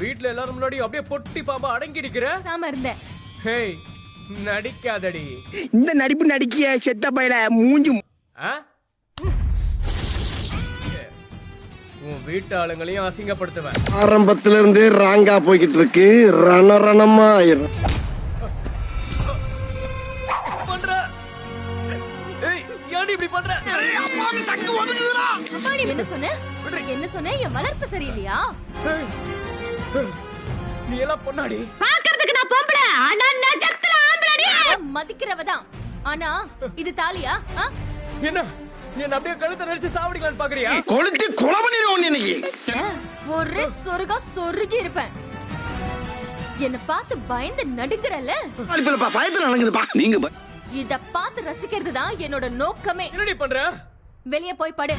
வீட்ல எல்லாரும் முன்னாடி அப்படியே பொட்டி பாம்பா அடங்கி நிக்கிற? சாம இருந்தேன். ஹேய் நடிக்காதடி. இந்த நடிப்பு நடிக்கிய செத்த பையல மூஞ்சி ஆ? உன் வீட்டு ஆளுங்களையும் அசிங்கப்படுத்துவேன். ஆரம்பத்துல இருந்தே ராங்கா போய்கிட்டு இருக்கு. ரணரணமா ஆயிரும் பண்ற? ஏய் ஏன்டி இப்படி பண்ற? அப்பாடி என்ன சொன்ன? என்ன சொன்ன? என் வளர்ப்பு சரியில்லையா? ஏய், நீ எல்லாம் பொண்ணாடி. பாக்குறதுக்கு நான் பொம்பளை. ஆனா நஜத்துல ஆம்பளடி. மதிக்கிறவ தான் ஆனா இது தாலியா? ஆ? என்ன? என்ன அப்படியே கழுத்தை நடிச்சு சாவடிக்கலான்னு பாக்குறியா? கொளுத்தி கொலை பண்ணிடுவோம் இன்னைக்கு. ஒரே சொருகா சொருகி இருப்பேன். என்ன பார்த்து பயந்து நடுங்கறல இப்ப பயத்துல நடக்குதுப்பா நீங்க ப- இத பார்த்து ரசிக்கிறது தான் என்னோட நோக்கமே. என்னடி பண்ற? வெளிய போய் படு?